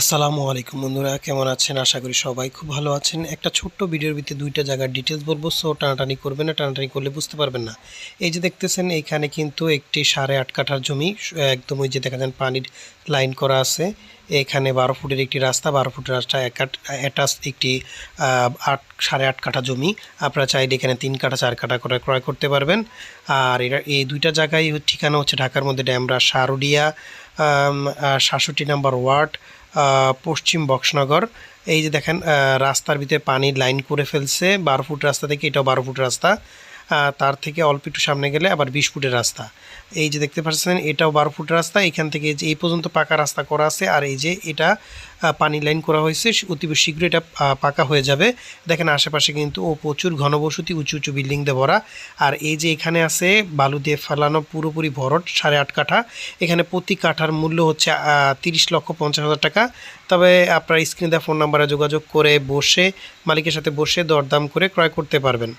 আসসালামু আলাইকুম বন্ধুরা, কেমন আছেন? আশা করি সবাই খুব ভালো আছেন। একটা ছোট্ট ভিডিওর ভিতরে দুইটা জায়গার ডিটেলস বলব সো টানাটানি করবেন না, টানাটানি করলে বুঝতে পারবেন না। এই যে দেখতেছেন, এইখানে কিন্তু একটি সাড়ে আট কাঠার জমি, একদম ওই যে দেখা যান পানির লাইন করা আছে। এখানে বারো ফুটের একটি রাস্তা, বারো ফুটের রাস্তা এক অ্যাটাচ একটি আট, সাড়ে আট কাঠা জমি। আপনারা চাইলে এখানে তিন কাঠা, চার কাঠা করে ক্রয় করতে পারবেন। আর এরা, এই দুইটা জায়গায় ঠিকানা হচ্ছে ঢাকার মধ্যে ড্যামরা সারুডিয়া সাতষট্টি নাম্বার ওয়ার্ড পশ্চিম বক্সনগর। এই যে দেখেন রাস্তার ভিতরে পানির লাইন করে ফেলছে। বারো ফুট রাস্তা থেকে এটাও বারো ফুট রাস্তা। তার থেকে অল্প একটু সামনে গেলে আবার বিশ ফুটের রাস্তা। এই যে দেখতে পাচ্ছেন, এটাও বারো ফুট রাস্তা। এখান থেকে যে, এই পর্যন্ত পাকা রাস্তা করা আছে। আর এই যে, এটা পানি লাইন করা হয়েছে। অতি শীঘ্রই এটা পাকা হয়ে যাবে। দেখেন আশেপাশে কিন্তু, ও প্রচুর ঘনবসতি, উঁচু উঁচু বিল্ডিং দিয়ে ভরা। আর এই যে এখানে আছে, বালু দিয়ে ফেলানো পুরোপুরি ভরট, সাড়ে আট কাঠা। এখানে প্রতি কাঠার মূল্য হচ্ছে তিরিশ লক্ষ পঞ্চাশ হাজার টাকা। তবে আপনার স্ক্রিনে দেওয়া ফোন নাম্বারে যোগাযোগ করে বসে, মালিকের সাথে বসে দরদাম করে ক্রয় করতে পারবেন।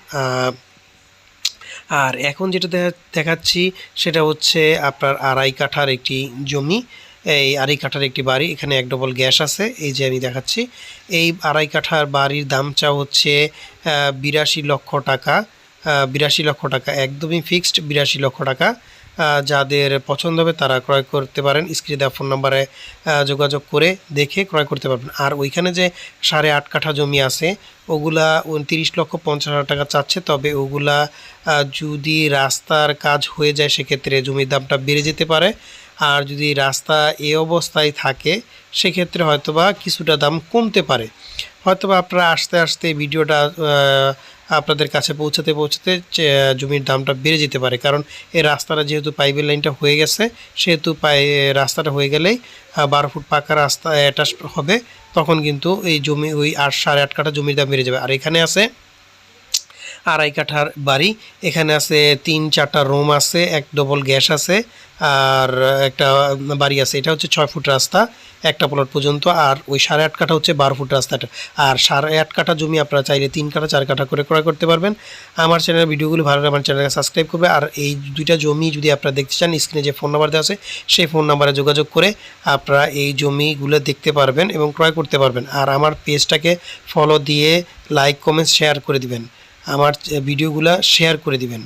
আর এখন যেটা দেখা- দেখাচ্ছি সেটা হচ্ছে আপনার আড়াই কাঠার একটি জমি। এই আড়াই কাঠার একটি বাড়ি, এখানে এক ডবল গ্যাস আছে, এই যে আমি দেখাচ্ছি। এই আড়াই কাঠার বাড়ির দামটা হচ্ছে বিরাশি লক্ষ টাকা। বিরাশি লক্ষ টাকা, একদমই ফিক্সড বিরাশি লক্ষ টাকা। যাদের পছন্দ হবে তারা ক্রয় করতে পারেন। স্ক্রিনে দেওয়া ফোন নাম্বারে যোগাযোগ করে দেখে ক্রয় করতে পারবেন। আর ওইখানে যে সাড়ে আট কাঠা জমি আছে, ওগুলা উনতিরিশ লক্ষ পঞ্চাশ হাজার টাকা চাচ্ছে। তবে ওগুলা যদি রাস্তার কাজ হয়ে যায়, সেক্ষেত্রে জমির দামটা বেড়ে যেতে পারে। আর যদি রাস্তা এ অবস্থায় থাকে, সেক্ষেত্রে হয়তোবা কিছুটা দাম কমতে পারে। হয়তোবা আপনারা আস্তে আস্তে ভিডিওটা আপনাদের কাছে পৌঁছাতে পৌঁছাতে জমির দামটা বেড়ে যেতে পারে। কারণ এই রাস্তাটা যেহেতু পাইপের লাইনটা হয়ে গেছে, সেহেতু পাই রাস্তাটা হয়ে গেলেই বারো ফুট পাকা রাস্তা অ্যাটাচ হবে, তখন কিন্তু এই জমি, ওই আট, সাড়ে আট কাটা জমির দাম বেড়ে যাবে। আর এখানে আছে আড়াই কাঠার বাড়ি। এখানে আছে তিন চারটা রুম আছে, এক ডবল গ্যাস আছে, আর একটা বাড়ি আছে। এটা হচ্ছে ছয় ফুট রাস্তা, একটা প্লট পর্যন্ত, আর ওই সাড়ে আট কাঠা হচ্ছে বারো ফুট রাস্তাটা। আর সাড়ে আট কাঠা জমি আপনারা চাইলে তিন কাঠা, চার কাঠা করে ক্রয় করতে পারবেন। আমার চ্যানেলের ভিডিওগুলো ভালো আমার চ্যানেলকে সাবস্ক্রাইব করবে। আর এই দুইটা জমি যদি আপনারা দেখতে চান স্ক্রিনে যে ফোন নাম্বার দেওয়া আছে, সেই ফোন নাম্বারে যোগাযোগ করে আপনারা এই জমিগুলো দেখতে পারবেন এবং ক্রয় করতে পারবেন। আর আমার পেজটাকে ফলো দিয়ে লাইক কমেন্ট শেয়ার করে দিবেন। আমার ভিডিওগুলো শেয়ার করে দিবেন।